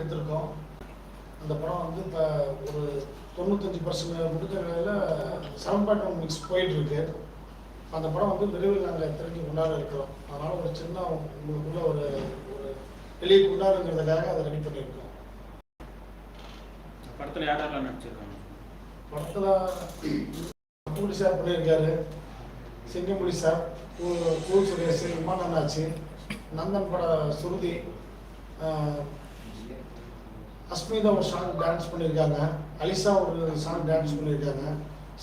எடுத்திருக்கோம். அந்த படம் வந்து இப்போ ஒரு தொண்ணூத்தஞ்சு பர்சன்ட் முடிஞ்ச நிலையில் செவன் பாயிண்ட் ஒன் மிக்ஸ் போயிட்டுருக்கு. அந்த படம் வந்து விரைவில் நாங்கள் திரைக்கு கொண்டாட இருக்கிறோம். அதனால் ஒரு சின்ன உங்களுக்குள்ள ஒரு ஒரு வெளியே கொண்டாடுங்கிறதுக்காக அதை ரெடி பண்ணியிருக்கோம். படத்துல யாரெல்லாம் நடிச்சிருக்காங்க? படத்தில் அப்புடி சார் பண்ணியிருக்காரு. சிங்கமுடி சார் கூ- சுரேஷ் விமான அண்ணாச்சி நந்தன் பட சுருதி அஸ்மிதா ஒரு சாங் டான்ஸ் பண்ணியிருக்காங்க அலிசா ஒரு சாங் டான்ஸ் பண்ணியிருக்காங்க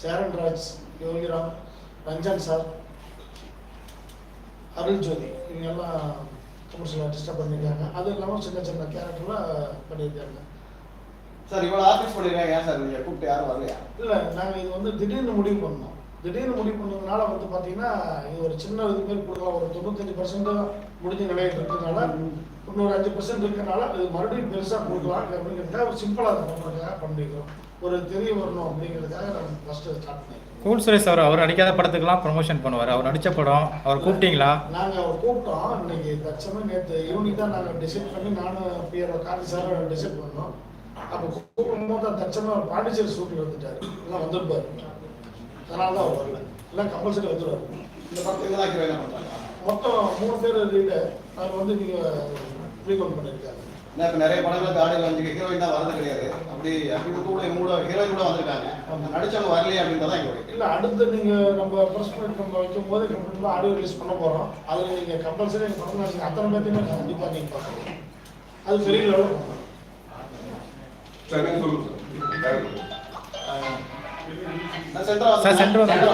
சேரன் ராஜ் யோகிராம் ரஞ்சன் சார் அருள் ஜோதி இவங்க எல்லாம் கமர்ஷியல் ஆர்டிஸ்டாக பண்ணியிருக்காங்க அது இல்லாமல் சின்ன சின்ன கேரக்டரில் பண்ணியிருக்காங்க சார் இவ்வளோ ஆர்டிஸ்ட் பண்ணிருக்காங்க. ஏன் சார் நீங்கள் கூப்பிட்டு யாரும் வரலையா? இல்லை நாங்கள் இது வந்து திடீர்னு முடிவு பண்ணோம். திடீர்னு முடிவு பண்ணதுனால வந்து பார்த்தீங்கன்னா இது ஒரு சின்ன இது மாதிரி கொடுக்கலாம். ஒரு தொண்ணூத்தஞ்சு பர்சன்ட் முடிஞ்ச நிலையில் இருக்கிறதுனால இன்னொரு அஞ்சு பர்சன்ட் இருக்கிறனால இது மறுபடியும் பெருசாக கொடுக்கலாம் அப்படிங்கிறதுக்காக ஒரு சிம்பிளாக பண்ணுறதுக்காக பண்ணிக்கிறோம் ஒரு தெரிய வரணும் அப்படிங்கிறதுக்காக நம்ம ஃபஸ்ட்டு ஸ்டார்ட் பண்ணிக்கிறோம் கூல் சுரேஷ் அவர் அவர் நடிக்காத படத்துக்கெல்லாம் ப்ரொமோஷன் பண்ணுவார். அவர் நடித்த படம் அவர் கூப்பிட்டீங்களா? நாங்கள் அவர் கூப்பிட்டோம். இன்னைக்கு தற்சமயம் நேற்று ஈவினிங் தான் நாங்கள் டிசைட் பண்ணி நானும் பிஆர் காந்தி சார் டிசைட் பண்ணோம். அப்போ கூப்பிடும் போது அவர் பாண்டிச்சேரி ஷூட்டிங் வந்துட்டார். எல்லாம் வந்துருப்பார். அதனால தான் அவர் வரல. எல்லாம் கம்பல்சரி வந்துடுவார் இந்த படத்துக்கு பண்ணுறாங்க மொத்தம் மூணு பேர் அவர் வந்து நீங்கள் ரீகவுண்ட் பண்ணியிருக்காங்க நான் இப்போ நிறைய படங்களுக்கு ஆடியில் வந்து ஹீரோயின் தான் வரது கிடையாது. அப்படி அப்படி கூட கூட ஹீரோயின் கூட வந்திருக்காங்க. நடிச்சவங்க வரலையே அப்படின்றதான் எங்களுடைய இல்லை அடுத்து நீங்கள் நம்ம ப்ரெஸ் மீட் நம்ம வைக்கும் போது கம்ப்ளீட்டாக ஆடியோ ரிலீஸ் பண்ண போகிறோம் அதில் நீங்கள் கம்பல்சரி எங்கள் படம் நடிச்சு அத்தனை பேர்த்தையுமே கண்டிப்பாக நீங்கள் பார்க்கணும். அது பெரிய பண்ணணும் சார் சார். சென்ட்ரா சென்ட்ரா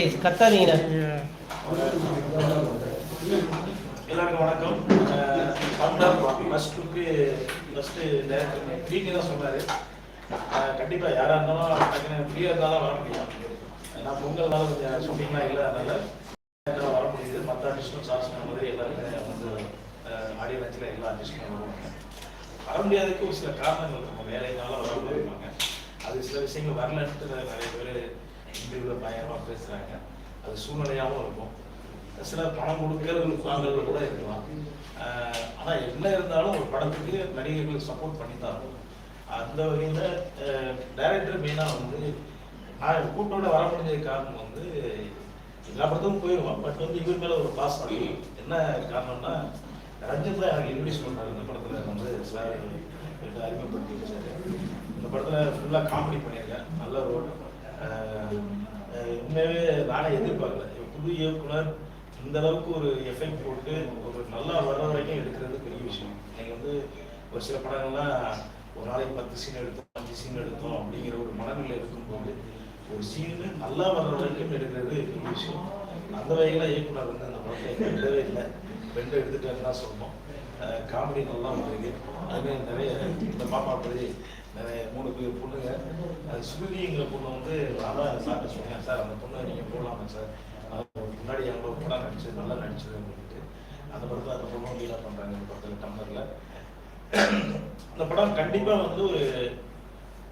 கத்தா நீங்க எல்லாருக்கும் வணக்கம். தமிழர் ஃபஸ்ட்டுக்கு ஃபஸ்ட்டு டேரக்டர் வீட்டு தான் சொன்னார். கண்டிப்பாக யாராக இருந்தாலும் டக்குனு ஃப்ரீயாக இருந்தால் தான் வர முடியும். நான் பொங்கல்னால கொஞ்சம் ஷூட்டிங்லாம் இல்லை அதனால வர முடியுது. மற்ற ஆர்டிஸ்டும் சார்ஜ் சொன்ன மாதிரி எல்லாருமே வந்து ஆடியோ லஞ்சில் எல்லா ஆர்டிஸ்டும் வருவாங்க வர முடியாததுக்கு ஒரு சில காரணங்கள் இருக்கும். வேலைனால வர முடியுமாங்க அது சில விஷயங்கள் வரலன்ட்டு நிறைய பேர் இன்டர்வியூவில் பயங்கரமாக பேசுகிறாங்க அது சூழ்நிலையாகவும் இருக்கும். சில பணம் கொடுக்கறது கூட இருக்கலாம். ஆனால் ஆனா என்ன இருந்தாலும் ஒரு படத்துக்கு நடிகர்களுக்கு சப்போர்ட் பண்ணி தான் இருக்கும் அந்த வகையில டைரக்டர் மெயினா வந்து நான் கூட்டோட வர முடிஞ்ச காரணம் வந்து எல்லா படத்துக்கும் போயிடுவான் பட் வந்து இவர் மேல ஒரு பாஸ் என்ன காரணம்னா ரஞ்சித் தான் எனக்கு இன்ட்ரடியூஸ் பண்ணாரு இந்த படத்துல வந்து சார் அறிமுகப்படுத்தி வச்சாரு. இந்த படத்துல ஃபுல்லா காமெடி பண்ணியிருக்கேன். நல்ல ரோல் உண்மையாகவே நானே எதிர்பார்க்கல. புது இயக்குனர் இந்த அளவுக்கு ஒரு எஃபெக்ட் போட்டு ஒரு நல்லா வர்ற வரைக்கும் எடுக்கிறது பெரிய விஷயம். இன்னைக்கு வந்து ஒரு சில படங்கள்லாம் ஒரு நாளைக்கு பத்து சீன் எடுத்தோம் அஞ்சு சீன் எடுத்தோம் அப்படிங்கிற ஒரு மனநிலை இருக்கும்போது ஒரு சீனு நல்லா வர்ற வரைக்கும் எடுக்கிறது பெரிய விஷயம். அந்த வகையில் இயக்குனர் வந்து அந்த படத்தை எடுக்கவே இல்லை. ரெண்டு எடுத்துட்டாருன்னு தான் சொல்லணும் காமெடி நல்லா வருது அதுமாதிரி நிறைய இந்த பாப்பா படி மூணு பேர் பொண்ணுங்க. அது சுருதிங்கிற பொண்ணு வந்து நல்லா தான் சார்ட்ட சொன்னேன் சார் அந்த பொண்ணை நீங்கள் போடலாமா சார்? அது முன்னாடி எங்களோட படம் நடிச்சு நல்லா நடிச்சது அப்படின்ட்டு அந்த படத்தில் அந்த பொண்ணு லீலாக பண்ணுறாங்க இந்த படத்தில் டம்மரில் அந்த படம் கண்டிப்பாக வந்து ஒரு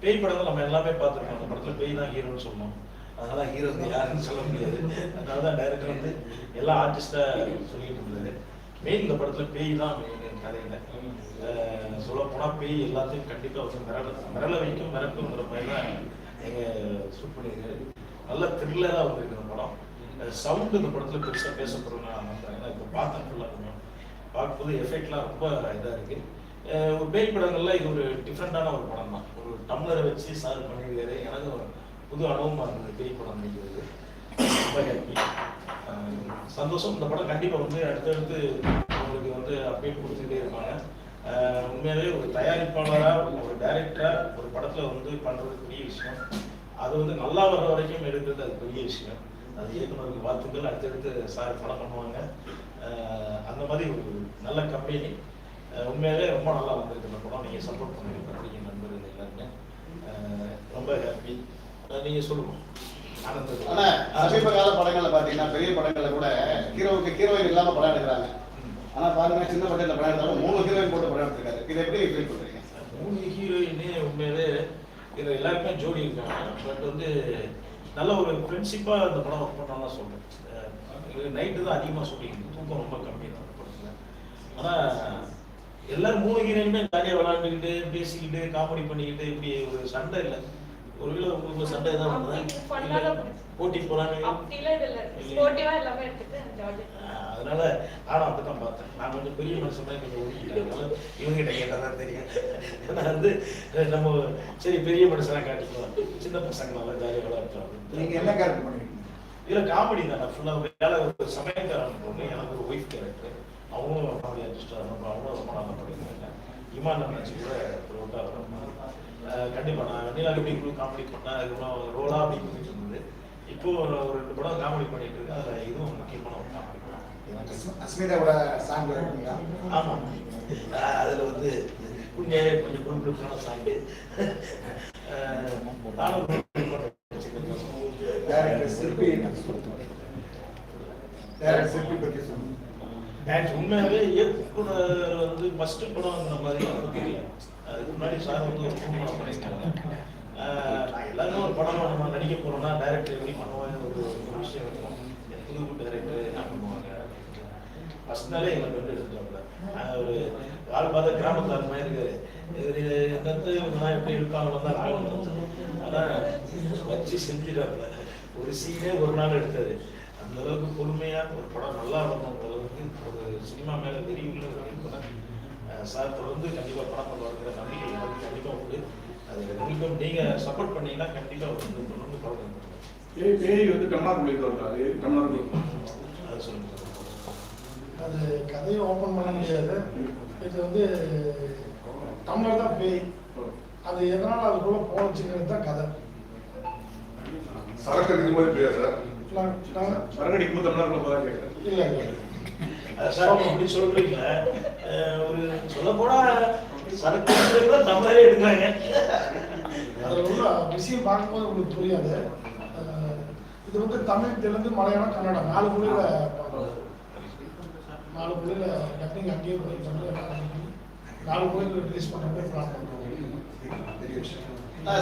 பேய் படங்கள் நம்ம எல்லாமே பார்த்துருக்கோம் அந்த படத்தில் பேய் தான் ஹீரோன்னு சொன்னோம் அதனால ஹீரோ யாருன்னு சொல்ல முடியாது. அதனால தான் டைரக்டர் வந்து எல்லா ஆர்டிஸ்டாக சொல்லிட்டு இருந்தது மெயின் இந்த படத்தில் பேய் தான் மெயின் கதையில். சொல்ல போனா பேய் எல்லாத்தையும் கண்டிப்பாக வந்து மிரள மிரள வைக்கும் மிரப்புங்கிற மாதிரி தான் எங்கள் ஷூட் பண்ணியிருக்காரு. நல்ல த்ரில்லராக வந்திருக்கு இந்த படம். சவுண்ட் இந்த படத்தில் பெருசாக பேசப்படுறோம் நான் நம்புறேன். ஏன்னா இப்போ பார்த்தேன் ஃபுல்லாக பார்க்கும்போது எஃபெக்ட்லாம் ரொம்ப இதாக இருக்குது ஒரு பேய் படங்கள்ல இது ஒரு டிஃப்ரெண்டான ஒரு படம் தான். ஒரு டம்ளரை வச்சு சார் பண்ணியிருக்காரு. எனக்கு ஒரு புது அனுபவமாக இருந்தது பேய் படம் நினைக்கிறது ரொம்ப ஹாப்பி சந்தோஷம். இந்த படம் கண்டிப்பாக வந்து அடுத்தடுத்து உங்களுக்கு வந்து அப்டேட் கொடுத்துக்கிட்டே இருப்பாங்க. உண்மையாகவே ஒரு தயாரிப்பாளராக ஒரு டைரக்டராக ஒரு படத்தில் வந்து பண்ணுறது பெரிய விஷயம். அது வந்து நல்லா வர்ற வரைக்கும் எடுக்கிறது அது பெரிய விஷயம். அது இயக்குநருக்கு வாழ்த்துக்கள். அடுத்தடுத்து சார் படம் பண்ணுவாங்க. அந்த மாதிரி ஒரு நல்ல கம்பெனி உண்மையாகவே ரொம்ப நல்லா வந்திருக்கு இந்த படம். நீங்கள் சப்போர்ட் பண்ணுங்க பத்திரிகை நண்பர்கள் எல்லாருமே. ரொம்ப ஹாப்பி நீங்கள் சொல்லுவோம் ஆனா சமீப கால படங்கள்ல பாத்தீங்கன்னா பெரிய படங்கள்ல கூட ஹீரோவுக்கு ஹீரோயின் இல்லாம படம் எடுக்கிறாங்க. ஆனா பாருங்க சின்ன படத்துல படம் எடுத்தாலும் மூணு ஹீரோயின் போட்டு படம் எடுத்திருக்காரு. இதை எப்படி ஃபீல் பண்றீங்க? மூணு ஹீரோயினே உண்மையாவே இதில் எல்லாருமே ஜோடி இருக்காங்க. பட் வந்து நல்ல ஒரு ஃப்ரெண்ட்ஷிப்பாக அந்த படம் ஒர்க் பண்ணலாம் சொல்கிறேன் நைட்டு தான் அதிகமாக ஷூட்டிங் தூக்கம் ரொம்ப கம்மி தான் படத்தில். ஆனால் எல்லாரும் மூணு ஹீரோயினுமே ஜாலியாக விளாண்டுக்கிட்டு பேசிக்கிட்டு காமெடி பண்ணிக்கிட்டு இப்படி ஒரு சண்டை இல்லை. ஒருவேளை உங்களுக்கு சண்டை தான் வந்ததா? ஜாலி ஆஹ் அதனால நானும் அப்படித்தான் பார்த்தேன். நான் கொஞ்சம் பெரிய மனுஷன் தான் கொஞ்சம் இவங்ககிட்ட கேட்டால் தான் தெரியும். ஏன்னா வந்து நம்ம சரி பெரிய மனுஷனா காட்டிக்கலாம். சின்ன பசங்க நல்லா ஜாலியாக விளையாடுறோம் நீங்க என்ன கேரக்டர் பண்ணிருக்கீங்க? இதுல காமெடி தான். நான் ஃபுல்லாக வேலை ஒரு சமயக்காரன் பொண்ணு எனக்கு ஒரு ஒய்ஃப் கேரக்டர் அவங்களும் காமெடி ஆர்டிஸ்டாக இருக்கும் அவங்களும் ரொம்ப நல்லா பண்ணியிருக்காங்க இமான் நினச்சி கூட கண்டிப்பாக நான் வெண்ணிலா எப்படி குழு காமெடி பண்ணேன் அதுக்கப்புறம் ரோலா அப்படி பண்ணிட்டு இருந்தது இப்போ ஒரு ரெண்டு படம் காமெடி பண்ணிட்டு இருக்கு. அதில் இதுவும் முக்கியமான ஒரு காமெடி அஸ்மிதாவோட சாங் ஆமா. அதுல வந்து கொஞ்சம் குறிப்பிட்டான சாங்கு உண்மையாவே இயக்குனர் வந்து ஃபர்ஸ்ட் படம் அந்த மாதிரி தெரியல. அதுக்கு முன்னாடி சார் வந்து ஒரு மூணு பண்ணியிருக்காங்க எல்லாருமே ஒரு படம் நம்ம நடிக்க போகிறோம்னா டைரக்டர் எப்படி பண்ணுவாங்க ஒரு ஒரு விஷயம் இருக்கும் புது டைரக்டர் என்ன பண்ணுவாங்க ஃபர்ஸ்ட் நாளே எங்களுக்கு வந்து எடுத்துட்டாங்க ஒரு ஆள் பார்த்த கிராமத்தார் மாதிரி இருக்காரு இவரு கத்து இவங்கெல்லாம் எப்படி இருப்பாங்களோ தான் நாங்களும் அதான் வச்சு செஞ்சிடாப்புல ஒரு சீனே ஒரு நாள் எடுத்தாரு அந்த அளவுக்கு பொறுமையா ஒரு படம் நல்லா வரணும் அளவுக்கு ஒரு சினிமா மேல தெரியுள்ள சார் தொடர்ந்து கண்டிப்பா படம் பண்ணுவாருங்கிற நம்பிக்கை எனக்கு கண்டிப்பா உண்டு. அது கண்டிப்பா நீங்க சப்போர்ட் பண்ணீங்கன்னா கண்டிப்பா வந்து தொடர்ந்து படம் பேய் வந்து சொல்றாரு கண்ணார் மொழி அதை சொல்லுங்க அது கதையை ஓப்பன் பண்ண முடியாது. இது வந்து தமிழர் தான் பேய். அது எதனால அதுக்குள்ள போச்சுங்கிறது தான் கதை. சரக்கு அடிக்கும் போது பேர் சார் சரக்கு அடிக்கும் தமிழ்நாட்டில் போதா கேட்குறேன். இல்லை இல்லை. சார் அப்படி சொல்றீங்க ஒரு சொல்ல போனா சரக்கு கூட தமிழரே எடுக்கிறாங்க. அதில் உள்ள விஷயம் பார்க்கும்போது உங்களுக்கு புரியாது. இது வந்து தமிழ் தெலுங்கு மலையாளம் கன்னடம் நாலு மொழியில நாலு மொழியில டப்பிங் அங்கேயே போய் பண்ணி நாலு மொழியில ரிலீஸ் பண்ணுற மாதிரி பிளான் பண்ணுறோம்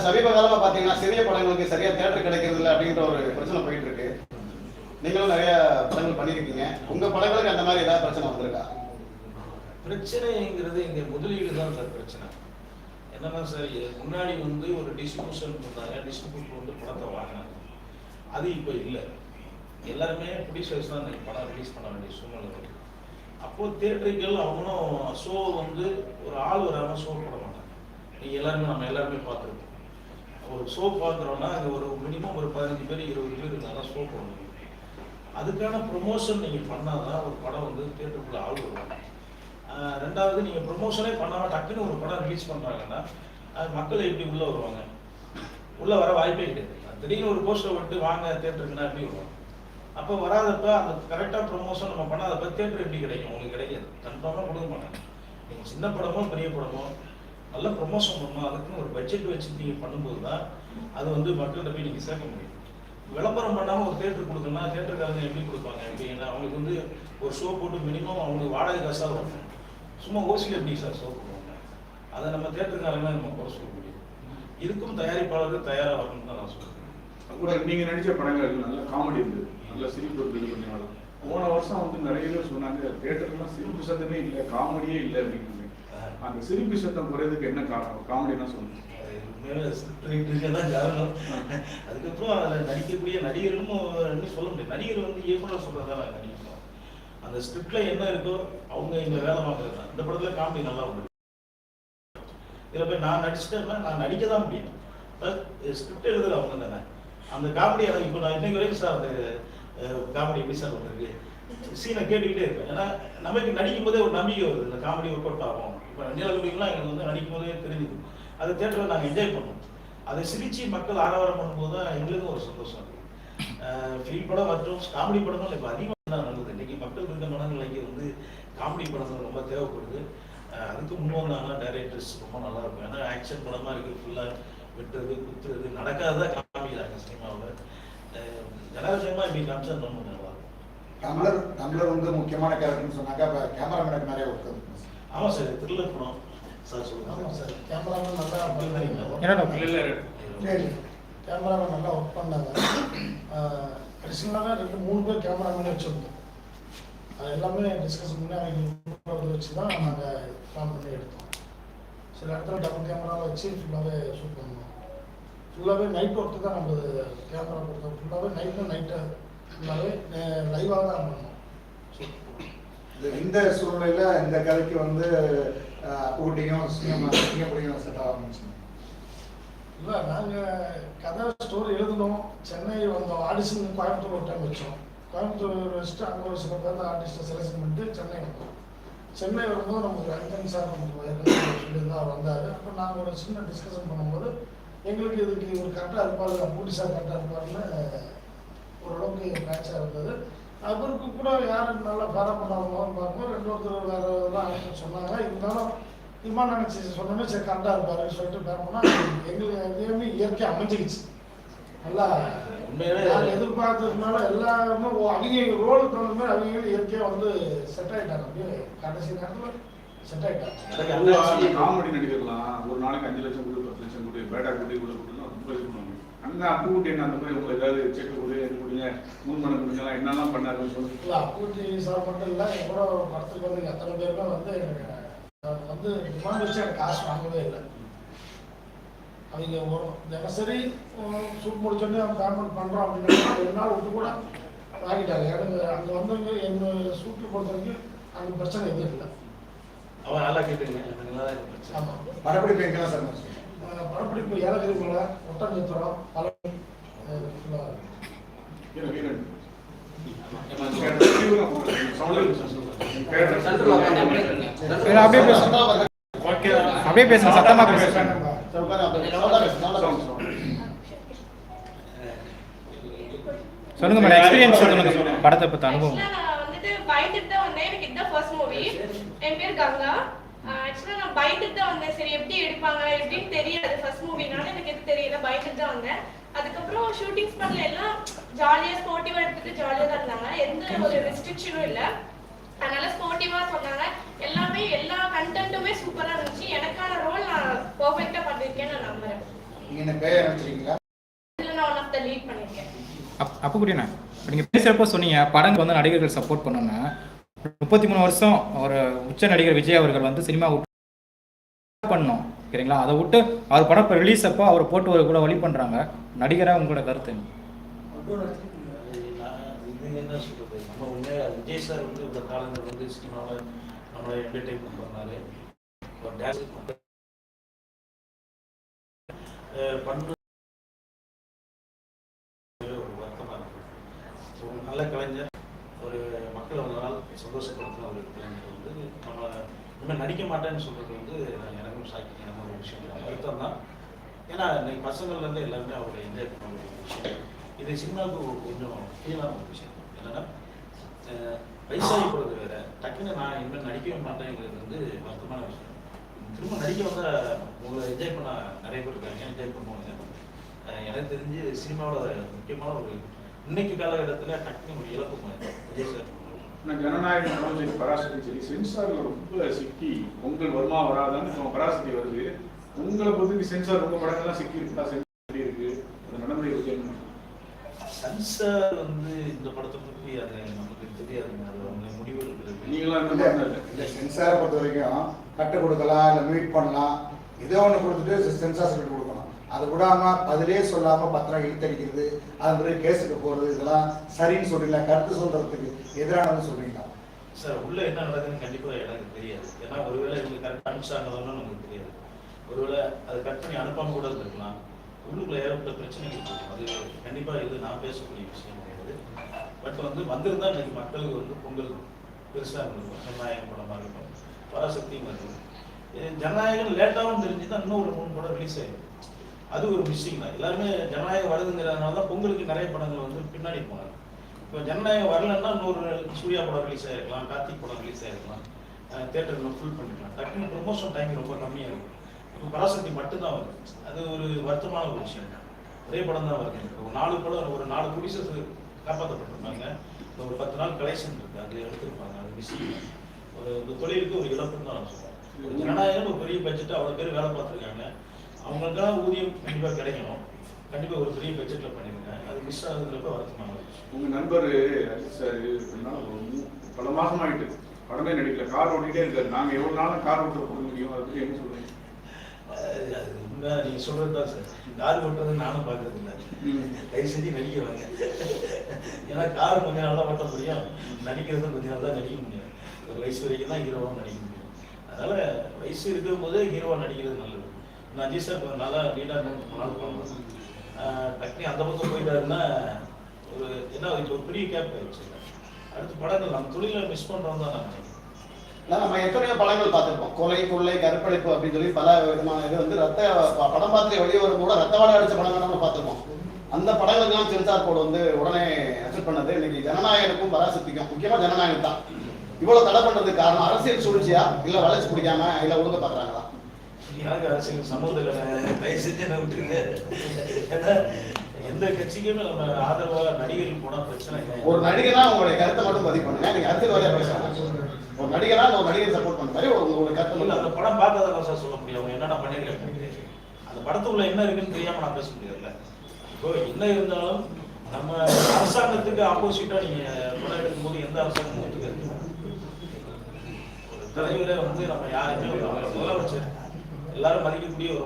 சமீப காலமா பாத்தீங்கன்னா சிறிய படங்களுக்கு சரியா தேட்டர் கிடைக்கிறது இல்லை அப்படின்ற ஒரு பிரச்சனை போயிட்டு இருக்கு. நீங்களும் நிறைய படங்கள் பண்ணியிருக்கீங்க உங்க படங்களுக்கு அந்த மாதிரி ஏதாவது பிரச்சனை வந்திருக்கா? பிரச்சனைங்கிறது இங்க முதலீடு தான் சார் பிரச்சனை. என்னன்னா சார் இது முன்னாடி வந்து ஒரு டிஸ்ட்ரிபியூஷன் இருந்தாங்க டிஸ்ட்ரிபியூட்டர் வந்து படத்தை வாங்கினாங்க. அது இப்போ இல்லை. எல்லாருமே ப்ரொடியூசர்ஸ் தான் இன்னைக்கு படம் ரிலீஸ் பண்ண வேண்டிய சூழ்நிலை இருக்கு. அப்போ தியேட்டர்கள் அவங்களும் ஷோ வந்து ஒரு ஆள் வராமல் ஷோ போட மாட்டாங்க. நீ எல்லாருமே நம்ம எல்லாருமே பார்த்துருக்கோம் ஒரு ஷோ பார்க்குறோன்னா அங்கே ஒரு மினிமம் ஒரு பதினஞ்சு பேர் இருபது பேர் இருந்தால் தான் ஷோ போடணும். அதுக்கான ப்ரொமோஷன் நீங்கள் பண்ணால் தான் ஒரு படம் வந்து தியேட்டருக்குள்ள ஆள் வருவாங்க. ரெண்டாவது நீங்கள் ப்ரொமோஷனே பண்ணாமல் டக்குன்னு ஒரு படம் ரிலீஸ் பண்ணுறாங்கன்னா அது மக்கள் எப்படி உள்ளே வருவாங்க? உள்ளே வர வாய்ப்பே கிடையாது. திடீர்னு ஒரு போஸ்டர் விட்டு வாங்க தேட்டருக்குன்னா எப்படி வருவாங்க அப்போ வராதப்ப அந்த கரெக்டாக ப்ரொமோஷன் நம்ம பண்ணாதப்ப தேட்டர் எப்படி கிடைக்கும்? உங்களுக்கு கிடைக்காது. கன்ஃபார்மாக கொடுக்க மாட்டாங்க. நீங்கள் சின்ன படமோ பெரிய படமோ நல்ல ப்ரொமோஷன் பண்ணணும். அதுக்குன்னு ஒரு பட்ஜெட் வச்சு நீங்கள் பண்ணும்போது தான் அது வந்து மக்கள்கிட்ட போய் நீங்கள் சேர்க்க முடியும். விளம்பரம் பண்ணாமல் ஒரு தேட்டர் கொடுக்கணும்னா தேட்டருக்காரங்க எப்படி கொடுப்பாங்க? எப்படி ஏன்னா அவங்களுக்கு வந்து ஒரு ஷோ போட்டு மினிமம் அவங்களுக்கு வாடகை காசாக வரும். சும்மா ஓசியில் எப்படி சார் ஷோ போடுவாங்க அதை நம்ம தேட்டருக்காரங்க நம்ம குறை சொல்ல முடியும். இதுக்கும் தயாரிப்பாளர்கள் தயாராக வரணும்னு தான் நான் கூட நீங்க நடிச்ச படங்கள் நல்ல காமெடி இருந்து நல்ல சிரிப்பு இருந்து இது பண்ணி வரும். போன வருஷம் வந்து நிறைய பேர் சொன்னாங்க தேட்டர்லாம் சிரிப்பு சத்தமே இல்லை காமெடியே இல்லை அப்படின்னு அந்த சிரிப்பு சத்தம் குறையதுக்கு என்ன காரணம்? காமெடினா சொல்லுங்க அது உண்மையிலே script தான் காரணம் அதுக்கப்புறம் அதில் நடிக்கக்கூடிய நடிகர்களும் சொல்ல முடியும் நடிகர் வந்து இயக்குனர் சொல்றதால நடிக்கணும் அந்த ஸ்கிரிப்ட்ல என்ன இருக்கோ அவங்க இங்க வேலை வாங்குறது தான் இந்த படத்துல காமெடி நல்லா உண்டு இதில் போய் நான் நடிச்சிட்டேன்னா நான் நடிக்க தான் முடியும் ஸ்கிரிப்ட் எழுதுற அவங்க தானே அந்த காமெடி எனக்கு இப்போ நான் இன்னைக்கு வரைக்கும் சார் அந்த காமெடி எப்படி சார் வந்திருக்கு சீனை கேட்டுக்கிட்டே இருப்பேன் ஏன்னா நமக்கு நடிக்கும் போதே ஒரு நம்பிக்கை வருது. இந்த காமெடி ஒர்க் அவுட் ஆகும். இப்போ நீலகுடிக்கெல்லாம் எனக்கு வந்து நடிக்கும் போதே தெரிஞ்சுது. அது தேட்டரில் நாங்கள் என்ஜாய் பண்ணோம். அதை சிரிச்சு மக்கள் ஆரவாரம் பண்ணும்போது தான் எங்களுக்கும் ஒரு சந்தோஷம் இருக்கு ஃபீல் படம் மற்றும் காமெடி படங்கள் இப்போ அதிகமாக தான் நல்லது. இன்னைக்கு மக்கள் இருக்க மனநிலைக்கு வந்து காமெடி படங்கள் ரொம்ப தேவைப்படுது. அதுக்கு முன் வந்தாங்கன்னா டைரக்டர்ஸ் ரொம்ப நல்லா இருக்கும். ஏன்னா ஆக்ஷன் படமா இருக்கு. ஃபுல்லாக வெட்டுறது குத்துறது நடக்காததான் காமிக்கிறாங்க சினிமாவில். ஜனாதிபதியமாக இப்படி காமிச்சா ரொம்ப நல்லா இருக்கும். தமிழர் தமிழர் வந்து முக்கியமான கேரக்டர்னு சொன்னாங்க அப்ப கேமராமேனுக்கு நிறைய ஒர்க் ஆமாம் சார் த்ரில்லர் படம் சார் சொல்லுங்கள் ஆமாம் சார் கேமராமேன் நல்லா சரி கேமராமேன் நல்லா ஒர்க் பண்ணாங்க அடிஷ்னலாக ரெண்டு மூணு பேர் கேமராமேன் வச்சுருந்தோம் அது எல்லாமே டிஸ்கஸ் பண்ணி அவங்க வச்சு தான் நாங்கள் பிளான் பண்ணி எடுத்தோம் சில இடத்துல டபுள் கேமரா வச்சு ஃபுல்லாகவே ஷூட் பண்ணோம் ஃபுல்லாகவே நைட் ஒர்க்கு தான் நம்மளது கேமரா கொடுத்தோம் ஃபுல்லாகவே நைட்டு நைட்டு ஃபுல்லாகவே லைவாக தான் பண்ணோம் இந்த சூழ்நிலையில இந்த கதைக்கு வந்து ஊட்டியும் சிங்கப்படியும் செட் ஆரம்பிச்சு இல்லை நாங்கள் கதை ஸ்டோரி எழுதணும் சென்னை வந்தோம் ஆடிஷன் கோயம்புத்தூர் ஒரு டைம் வச்சோம். கோயம்புத்தூர் வச்சுட்டு அங்கே ஒரு சில பேர் ஆர்டிஸ்ட்டை செலக்ஷன் பண்ணிட்டு சென்னை வந்தோம். சென்னை வரும்போது நமக்கு ரஞ்சன் சார் நமக்கு சொல்லியிருந்தா அவர் வந்தார். அப்போ நாங்கள் ஒரு சின்ன டிஸ்கஷன் பண்ணும்போது எங்களுக்கு இதுக்கு ஒரு கரெக்டாக இருப்பார் மூடி சார் கரெக்டாக இருப்பார்னு ஓரளவுக்கு மேட்சாக இருந்தது. அவருக்கு கூட யார் நல்லா பேர பண்ணாதவங்கன்னு பார்க்கும்போது ரெண்டு ஒருத்தர் வேறு இதெல்லாம் சொன்னாங்க. இருந்தாலும் இம்மா நினச்சி சொன்னோன்னே சரி கரெக்டாக இருப்பாருன்னு சொல்லிட்டு பேர் பண்ணால் எங்களுக்கு எதுவுமே இயற்கையாக அமைஞ்சிக்கிச்சு. நல்லா நாங்கள் எதிர்பார்த்ததுனால எல்லாருமே அவங்க ரோலுக்கு தகுந்த மாதிரி அவங்க இயற்கையாக வந்து செட் ஆகிட்டாங்க அப்படியே கடைசி நேரத்தில் செட் ஆகிட்டாங்க காமெடி நடிகர்லாம் ஒரு நாளைக்கு அஞ்சு லட்சம் கொடு பத்து லட்சம் கொடு பேட்டா கொடு இவ்வளவு கொடுலாம் ரொம்ப இது பண்ணுவாங்க. அங்க அப்பு குட்டி என்ன அந்த மாதிரி உங்களுக்கு ஏதாவது செக் கொடு எது கொடுங்க மூணு மணி கொடுக்கலாம் என்னெல்லாம் பண்ணாருன்னு சொல்லுங்க இல்லை அப்பூட்டி சார் மட்டும் இல்லை கூட ஒரு படத்துக்கு வந்து அத்தனை பேருமே வந்து எனக்கு நான் வந்து டிமாண்ட் வச்சு எனக்கு காசு வாங்கவே இல்லை. அவங்க ஒரு தினசரி ஷூட் முடிச்சோடனே அவங்க பேமெண்ட் பண்ணுறோம் அப்படின்னா ஒரு நாள் விட்டு கூட வாங்கிட்டாங்க. எனக்கு அங்கே வந்தவங்க எங்கள் ஷூட்டு பொறுத்த வரைக்கும் அந்த பிரச்சனை எதுவும் இல்லை. அவன் நல்லா கேட்டுங்க எனக்கு நல்லா தான் இருக்கு பிரச்சனை. ஆமாம் எங்கெல்லாம் சார்? படப்பிடிப்பு ஏலகிரி மலை ஒட்டஞ்சத்திரம் சரி, அப்படியே பேசுங்க. சத்தமா பேசுங்க. சொல்லுங்க மேடம் எக்ஸ்பீரியன்ஸ் சொல்லுங்க படத்தை பத்தி அனுபவம். வந்துட்டு பயந்துட்டு தான் வந்தேன். எனக்கு இதுதான் ஃபர்ஸ்ட் மூவி என் பேர் கங்கா. ஆக்சுவலாக நான் பயந்துட்டு தான் வந்தேன். சரி எப்படி எடுப்பாங்க எப்படின்னு தெரியாது. ஃபர்ஸ்ட் மூவினால எனக்கு எதுவும் தெரியல பயந்துட்டு தான் வந்தேன். அதுக்கப்புறம் ஷூட்டிங் ஸ்பாட்ல எல்லாம் ஜாலியாக ஸ்போர்ட்டிவாக எடுத்துட்டு ஜாலியாக தான் இருந்தாங்க. எந்த ஒரு ரெஸ்ட்ரிக்ஷனும் இல்லை. அதனால ஸ்போர்ட்டிவா சொன்னாங்க. எல்லாமே எல்லா கண்டென்ட்டுமே சூப்பரா இருந்துச்சு. எனக்கான ரோல் நான் பெர்ஃபெக்ட்டா பண்ணிருக்கேன்னு நான் நம்புறேன். இதுல நான் ஒன் ஆஃப் த லீட் பண்ணிருக்கேன். அப் அப்போ குட்டிண்ணா இப்போ நீங்கள் பேசுகிறப்ப சொன்னீங்க படங்கள் வந்து நடிகர்கள் சப்போர்ட் பண்ணணும்னா. முப்பத்தி மூணு வருஷம் ஒரு உச்ச நடிகர் விஜய் அவர்கள் வந்து சினிமா பண்ணோம் சரிங்களா? அதை விட்டு அவர் படம் இப்போ ரிலீஸ் அப்போ அவர் போட்டு ஒரு கூட வழி பண்ணுறாங்க நடிகராக உங்களோட கருத்து என்ன? நம்ம விஜய் சார் வந்து இந்த காலங்கள் வந்து சினிமாவில் நம்மளை டான்ஸ் பண்ணு ஒரு நல்ல கலைஞர். ஒரு ஒரு கலைஞர் வந்து நம்ம இனிமேல் நடிக்க மாட்டேன்னு சொல்கிறது வந்து நான் எனக்கும் சாக்கியமான ஒரு விஷயம் தான் வருத்தம் தான் ஏன்னா இன்னைக்கு பசங்கள்லேருந்து எல்லாருமே அவரை என்ஜாய் பண்ண ஒரு விஷயம் இது சினிமாவுக்கு கொஞ்சம் ஃபீலான ஒரு விஷயம் என்னன்னா வயசாகி போகிறது வேற டக்குன்னு நான் இனிமேல் நடிக்கவே மாட்டேங்கிறது வந்து வருத்தமான விஷயம் திரும்ப நடிக்க வந்தால் உங்களை என்ஜாய் பண்ண நிறைய பேர் இருக்காங்க என்ஜாய் பண்ணுவாங்க எனக்கு தெரிஞ்சு சினிமாவோட முக்கியமான ஒரு இன்னைக்கு காலகட்டத்தில் டக்குன்னு ஒரு இழப்பு விஜய் சார் நான் ஜனநாயகம் படம் சரி பராசக்தி சரி சென்சார்ல ரொம்ப சிக்கி பொங்கல் வருமா வராதான்னு இப்போ பராசக்தி வருது. உங்களை பொறுத்து சென்சார் உங்க படங்கள்லாம் சிக்கி இருக்கா சென்சார் இருக்கு அந்த நடைமுறை என்ன சன்சார் வந்து இந்த படத்தை பற்றி அது நமக்கு தெரியாதுங்க அது அவங்க முடிவு எடுக்கிறது நீங்களாம் இந்த இல்ல, சென்சாரை பொறுத்த வரைக்கும் கட்டு கொடுக்கலாம் இல்ல மீட் பண்ணலாம். ஏதோ ஒண்ணு கொடுத்துட்டு சென்சார் சர்டிஃபிகேட் கொடுக்கணும். அதை விடாம பதிலே சொல்லாம பத்திரம் இழுத்தடிக்கிறது அது பிறகு கேஸுக்கு போறது இதெல்லாம் சரின்னு சொல்றீங்களா? கருத்து சொல்றதுக்கு எதிரானதுன்னு சொல்றீங்களா? சார் உள்ள என்ன நடக்குதுன்னு கண்டிப்பா எனக்கு தெரியாது. ஏன்னா ஒருவேளை இவங்க கரெக்டாக அனுப்பிச்சாங்களோன்னு நமக்கு தெரியாது. ஒருவேளை அது கட் பண்ணி அனுப்பாம கூட இருந்திருக்கலாம். உள்ளுக்குள்ள ஏற்பட்ட பிரச்சனை இருக்கும். அது கண்டிப்பா இது நான் பேசக்கூடிய விஷயம் கிடையாது. பட் வந்து வந்திருந்தா இன்னைக்கு மக்களுக்கு வந்து பொங்கல் பெருசா இருந்திருக்கும் ஜனநாயகம் படமா இருக்கும். பராசக்தியும் இருக்கும் ஜனநாயகம் லேட்டாகவும் தெரிஞ்சுதான் இன்னும் ஒரு மூணு படம் ரிலீஸ் ஆயிடும் அது ஒரு மிஸ்டிங் தான் எல்லாருமே ஜனநாயகம் வருதுங்கிறதுனால தான் பொங்கலுக்கு நிறைய படங்கள் வந்து பின்னாடி போனாங்க. இப்போ ஜனநாயகம் வரலன்னா இன்னொரு சூர்யா படம் ரிலீஸ் ஆகிருக்கலாம் கார்த்திக் படம் ரிலீஸ் ஆகிருக்கலாம் தேட்டரில் ஃபுல் பண்ணிக்கலாம். டக்குனு ப்ரொமோஷன் டைம் ரொம்ப கம்மியாக இருக்கும். இப்போ பராசக்தி மட்டும்தான் வருது. அது ஒரு வருத்தமான ஒரு விஷயம். ஒரே படம் தான் வருது. ஒரு நாலு படம் ஒரு நாலு புடிசஸ் காப்பாற்றப்பட்டிருப்பாங்க ஒரு பத்து நாள் கலெக்ஷன் இருக்குது அது எடுத்திருப்பாங்க. அது மிஸ்ஸிங் ஒரு தொழிலுக்கு ஒரு இழப்புன்னு தான் நான் சொல்லுவேன் ஒரு ஜனநாயகம் ஒரு பெரிய பட்ஜெட் அவ்வளோ பேர் வேலை பார்த்துருக்காங்க. அவங்களுக்கெல்லாம் ஊதியம் கண்டிப்பாக கிடைக்கணும். கண்டிப்பாக ஒரு பெரிய பட்ஜெட்டில் பண்ணியிருக்கேன் அது மிஸ் ஆகுதுன்றப்ப வருத்தமான ஒரு விஷயம் உங்க நண்பர் சார் எப்படின்னா பல மாசம் ஆயிட்டு. படமே நடிக்கல. கார் ஓட்டிட்டே இருக்காரு. நாங்க எவ்வளவு நாளும் கார் ஓட்ட போக முடியும். அதை பத்தி என்ன உண்மை நீங்கள் சொல்கிறது தான் சார் கார் ஓட்டுறது நானும் பார்க்கறது இல்லை தயவு செஞ்சு நடிக்க வாங்க. ஏன்னா கார் கொஞ்ச நாள் தான் ஓட்ட முடியும். நடிக்கிறது கொஞ்ச நாள் தான் நடிக்க முடியும். ஒரு வயசு வரைக்கும் தான் ஹீரோவாக நடிக்க முடியும். அதனால வயசு இருக்கும் போதே ஹீரோவாக நடிக்கிறது நல்லது. நான் அஜித் சார் கொஞ்சம் நல்லா லீடாக நாள் பண்ணலாம் டக்குனி அந்த பக்கம் போயிட்டாருன்னா ஒரு என்ன இப்போ ஒரு பெரிய கேப் ஆயிடுச்சு. அடுத்த படங்கள் நம்ம தொழிலை மிஸ் பண்ணுறோம் தான் நான் நம்ம எத்தனையோ படங்கள் பார்த்துருப்போம். கொலை கொள்ளை கற்பழிப்பு அப்படின்னு சொல்லி பல விதமான இது வந்து ரத்த ப- படம் பார்த்து வெளியே வரும் கூட ரத்த வாடகை அடிச்ச படங்கள் நம்ம பார்த்துருப்போம். அந்த படங்களுக்கெல்லாம் சென்சார் போர்டு வந்து உடனே அக்செப்ட் பண்ணது. இன்னைக்கு ஜனநாயகனுக்கும் பராசக்திக்கும் முக்கியமாக ஜனநாயகம் தான். இவ்வளோ தடை பண்ணுறதுக்கு காரணம் அரசியல் சூழ்ச்சியா? இல்லை வளர்ச்சி பிடிக்காம இல்லை ஒழுங்க பார்க்குறாங்களா? எனக்கு அரசியல் சம்மந்தம் தயவு செஞ்சு என்ன விட்டுருங்க ஏன்னா எந்த கட்சிக்குமே நம்ம ஆதரவா நடிகர்கள் போனா பிரச்சனை. ஒரு நடிகனா உங்களுடைய கருத்தை மட்டும் பதிவு பண்ணுங்க நீங்க அரசியல்வாதியா பேசுறாங்க ஒரு நடிகனா ஒரு நடிகை சப்போர்ட் பண்ண மாதிரி உங்களுடைய கருத்தை இல்ல, அந்த படம் பார்க்காதான் சார் சொல்ல முடியும். அவங்க என்னென்ன பண்ணிருக்காங்க? அந்த படத்துக்குள்ள என்ன இருக்குன்னு தெரியாம நான் பேச முடியாதுல்ல. இப்போ என்ன இருந்தாலும் நம்ம அரசாங்கத்துக்கு ஆப்போசிட்டா நீங்க படம் எடுக்கும்போது எந்த அரசாங்கமும் ஒத்துக்காது ஒரு தலைவரை வந்து நம்ம யாருமே முதலமைச்சர் எல்லாரும் மதிக்கக்கூடிய ஒரு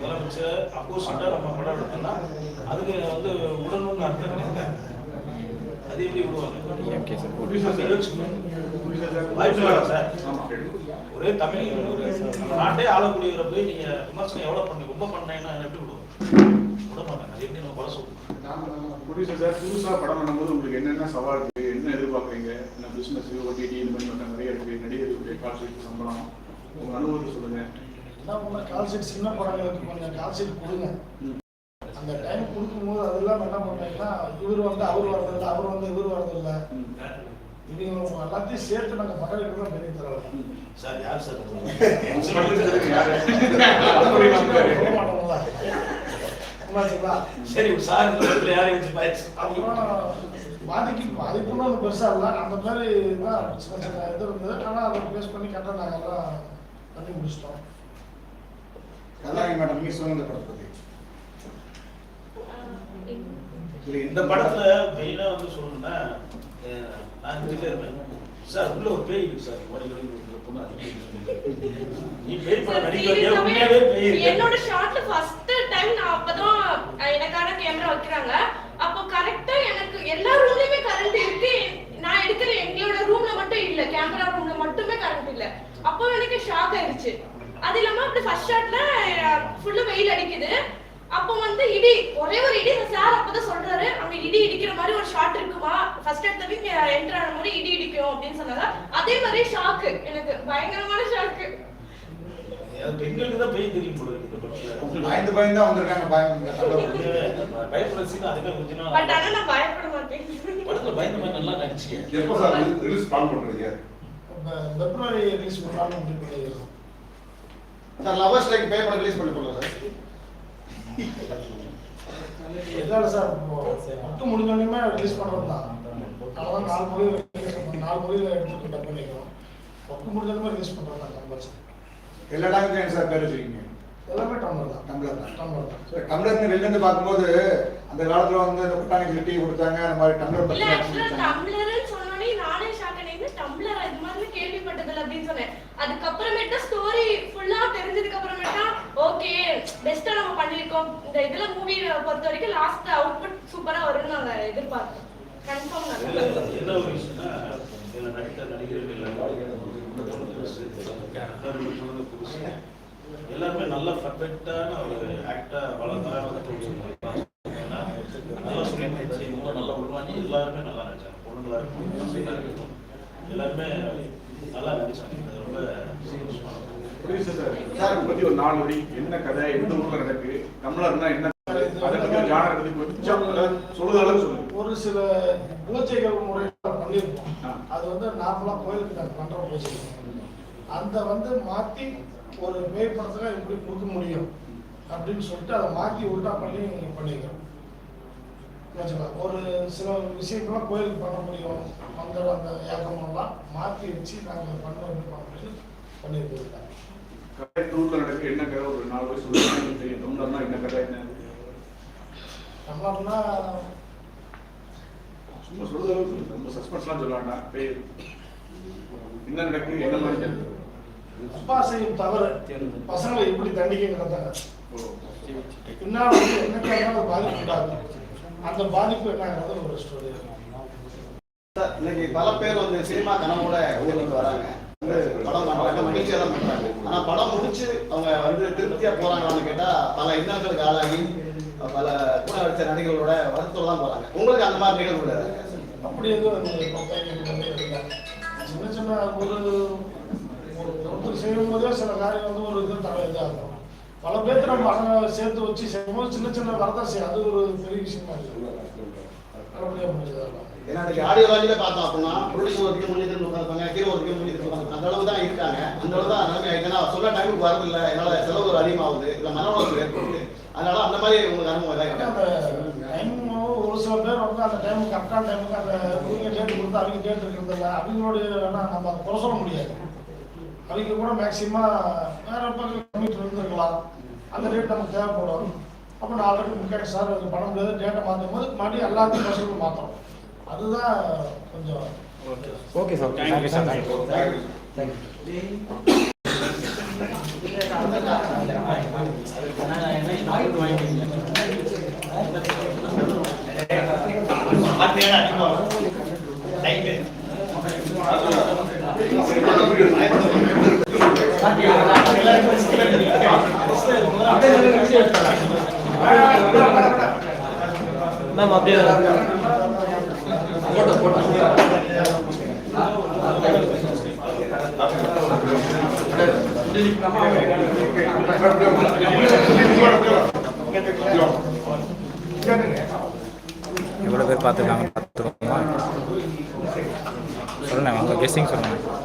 முதலமைச்சர் ஆப்போசிட்டா நம்ம படம் எடுத்தோம்னா அதுக்கு வந்து உடனும்னு அர்த்தம் கிடையாது அது எப்படி விடுவாங்க. வாய்ப்பு இல்லை சார்? ஆமா ஒரே தமிழ் ஒரு நம்ம நாட்டே ஆளக்கூடியவரை போய் நீங்க விமர்சனம் எவ்வளவு பண்ணி ரொம்ப பண்ணீங்கன்னா எப்படி விடுவோம் விட மாட்டாங்க. அது எப்படி நம்ம குறை சொல்லுவோம் ப்ரொடியூசர் சார். புதுசா படம் பண்ணும்போது உங்களுக்கு என்னென்ன சவால் இருக்கு? என்ன எதிர்பார்க்குறீங்க? என்ன பிசினஸ் ஓடிடி இந்த மாதிரி நிறைய இருக்கு. நடிகர்களுடைய காசு சம்பளம். உங்க அனுபவத்தை சொல்லுங்க. என்ன பண்ண கால் ஷீட் சின்ன படங்களுக்கு கொஞ்சம் கால் ஷீட் கொடுங்க. அந்த டைம் கொடுக்கும்போது அதெல்லாம் என்ன பண்ணீங்கன்னா இவர் வந்து அவர் வரதில்லை அவர் வந்து இவர் வரதில்லை இவங்க எல்லாத்தையும் சேர்த்து நாங்கள் படம் எடுக்கிறோம் பெரிய தரலாம். சார் யார் சார்? மாட்டோம்ல? சரி சார் யாரையும் வச்சு பாய்ச்சு அப்புறம் பாதிக்கு பாதிப்புன்னு ஒன்றும் பெருசா இல்லை. அந்த மாதிரி தான் சின்ன சின்ன இது இருந்தது. ஆனால் அதை பேஸ் பண்ணி கரெக்டாக நாங்கள் எல்லாம் பண்ணி முடிச்சிட்டோம். கதாநாயகி மேடம் நீங்க சொல்லுங்க இந்த படத்தை பத்தி. இல்ல, இந்த படத்துல மெயினா வந்து சொல்லணும்னா நான் இருந்துட்டே இருப்பேன். சார் உள்ள ஒரு பேய் இருக்கு சார். நீ பேய் படம்? உண்மையாவே பேய் இருக்கு. என்னோட ஷாட்ல ஃபர்ஸ்ட் டைம் நான் அப்பதான் எனக்கான கேமரா வைக்கிறாங்க. அப்போ கரெக்டா எனக்கு எல்லா ரூம்லயுமே கரண்ட் இருக்கு. நான் எடுக்கிற எங்களோட ரூம்ல மட்டும் இல்ல கேமரா ரூம்ல மட்டுமே கரண்ட் இல்ல. அப்போ எனக்கு ஷாக் ஆயிருச்சு அது இல்லாம அப்படி ஃபர்ஸ்ட் ஷாட்ல ஃபுல்லா வெயில் அடிக்குது. அப்போ வந்து இடி ஒரே ஒரு இடி சார் அப்பதான் சொல்றாரு அங்க இடி இடிக்கிற மாதிரி ஒரு ஷாட் இருக்குமா? ஃபர்ஸ்ட் எடுத்தது இங்க என்டர் ஆன மாதிரி இடி இடிக்கும் அப்படின்னு சொன்னாங்க. அதே மாதிரி ஷாக்கு எனக்கு பயங்கரமான ஷாக்கு பெண்களுக்கு தான் பேய் தெரியும் போல இருக்கு பயந்து பயந்து தான் வந்திருக்காங்க பயம் பயப்படுற சீன் பட் ஆனா நான் பயப்பட மாட்டேன். படத்துல பயந்த மாதிரி நல்லா நடிச்சீங்க எப்போ சார் ரிலீஸ் பிளான் பண்றீங்க February release sir lovers like பே பண்ண ரிலீஸ் பண்ணி போடுங்க சார். எதால சார் மட்டும் முடிஞ்சோடனே ரிலீஸ் பண்ணுறது தான். அதெல்லாம் நாலு மொழி நாலு மொழியில் எடுத்துட்டு டப் பண்ணிக்கிறோம் ஒர்க்கு முடிஞ்சோடனே ரிலீஸ் பண்ணுறது தான் கம்பல்சரி எல்லா லாங்குவேஜ் சார் பேர் வச்சிருக்கீங்க? எல்லாமே டம்ளர் தான். டம்ளர் தான். டம்ளர் தான். சரி, டம்ளர்னு வெளில இருந்து பார்க்கும்போது அந்த காலத்துல வந்து இந்த புட்டாணிக்கு டீ கொடுத்தாங்க அந்த மாதிரி டம்ளர் இல்ல பத்தி ஆக்சுவலா சொல்லிட்டாங்க. டம்ளர்னு சொன்னோடனே நானே ஷாக் ஆனேன் டம்ளர் இது மாதிரி கேள்விப்பட்டதில்ல அப்படின்னு சொன்னேன் அதுக்கப்புறமேட்டா ஸ்டோரி ஃபுல்லா தெரிஞ்சதுக்கு அப்புறமேட்டா ஓகே பெஸ்ட்டாக நம்ம பண்ணிருக்கோம். இந்த இதுல மூவி பொறுத்த வரைக்கும் லாஸ்ட் அவுட்புட் சூப்பரா வரும்னு நாங்க எதிர்பார்த்தோம். கன்ஃபார்ம் என்ன ஒரு விஷயம்னா நடித்த நடிகர்கள் புதுசு, எல்லாருமே நல்லா பர்ஃபெக்டான ஒரு ஆக்டா வளர்ந்தாங்க நல்லா சொல்லி நல்லா உருவாங்கி எல்லாருமே நல்லா நடிச்சாங்க. பொண்ணுங்களா எல்லாருமே நல்லா நடிச்சாங்க அது ரொம்ப சந்தோஷமா இருக்கு. ப்ரொடியூசர் சார் பத்தி ஒரு நாலு வரி என்ன கதை எந்த ஊர்ல நடக்கு தமிழர்னா என்ன அதை பத்தி ஒரு ஜானர் பத்தி கொஞ்சம் சொல்லுத அளவு சொல்லுங்க. ஒரு சில பூஜைகள் முறைகள் பண்ணியிருக்கோம். அது வந்து நார்மலாக கோயிலுக்கு நாங்கள் பண்ணுற பூஜைகள் அந்த வந்து மாற்றி ஒரு பேய் படத்தில் எப்படி கொடுக்க முடியும் அப்படின்னு சொல்லிட்டு அதை மாற்றி உல்டா பண்ணி பண்ணிக்கிறோம்? ஒரு சில விஷயங்கள்லாம் கோயிலுக்கு பண்ண முடியும். அந்த அந்த ஏக்கமெல்லாம் மாற்றி வச்சு நாங்கள் பண்ண பண்ணி பண்ணியிருக்கோம். கதை ஊர்ல நடக்கு என்ன கதை? ஒரு நாலு வயசு தெரியும். தமிழர்னா என்ன கதை? என்ன? சும்மா சொல்றது அளவுக்கு நம்ம சஸ்பென்ஸ்லாம் சொல்ல வேண்டாம். பேர் என்ன நடக்குது? என்ன மாதிரி? அப்பா செய்யும் தவறு. பசங்களை எப்படி தண்டிக்கிறத. பின்னால் வந்து என்னைக்காவது பாதிப்பு உண்டாகும் அந்த பாதிப்பு என்னங்கிறது ஒரு ஸ்டோரி இன்னைக்கு பல பேர் வந்து சினிமா கனவோட ஊருக்கு வராங்க. படம் பண்றாங்க மகிழ்ச்சியா பண்றாங்க. ஆனா படம் முடிச்சு அவங்க வந்து திருப்தியா போறாங்களான்னு கேட்டா பல இன்னல்களுக்கு ஆளாகி பல கூட நடிச்ச நடிகர்களோட வருத்தத்தோட தான் போறாங்க. உங்களுக்கு அந்த மாதிரி நிகழ்வு இல்லை அப்படி வந்து சின்ன சின்ன ஒரு ஒருத்தர் செய்யும் போதே சில காரியம் வந்து ஒரு இது தலை இருக்கும். பல பேர்த்து நம்ம சேர்த்து வச்சு செய்யும்போது சின்ன சின்ன வரதாசி அது ஒரு பெரிய விஷயமா இருக்கு. ஏன்னா லாஞ்சில பார்த்தோம் அப்படின்னா ப்ரொடியூசர் ஒதுக்கி முடிஞ்சு திரும்ப உட்காந்துருப்பாங்க ஹீரோ ஒதுக்கி முடிஞ்சு திரும்ப. அந்த அளவு தான் இருக்காங்க. அந்த அளவு தான் நிலைமை ஏன்னா சொல்ல டைமுக்கு வரது இல்லை என்னால செலவு அதிகமாகுது இல்ல மன உளைச்சல் ஏற்படுது. அதனால அந்த மாதிரி உங்களுக்கு அனுபவம் ஏதாவது ஒரு சில பேர் வந்து அந்த டைம் கரெக்டான டைமுக்கு அந்த இவங்க டேட் கொடுத்து அவங்க டேட் இருக்கிறது இல்லை. அவங்களுடைய நம்ம அதை குறை சொல்ல முடியாது. அவங்க கூட மேக்சிமம் வேற பக்கம் இருந்திருக்கலாம். அந்த டேட் நமக்கு தேவைப்படும். அப்போ நான் ஆல்ரெடி முக்கிய சார் அது பண்ண முடியாது டேட்டை மாற்றும் போது மறுபடியும் எல்லாத்தையும் பசங்களும் மாற்றணும் அதுதான் கொஞ்சம் okay sir thank you sir thank you ma'am அப்படியே போட்டோ போட்டோ எவ்வளோ பேர் பார்த்துருக்காங்க? பார்த்துருக்கோமா? சொல்லுண்ணே உங்கள் கெஸ்டிங் சொல்லுங்கள்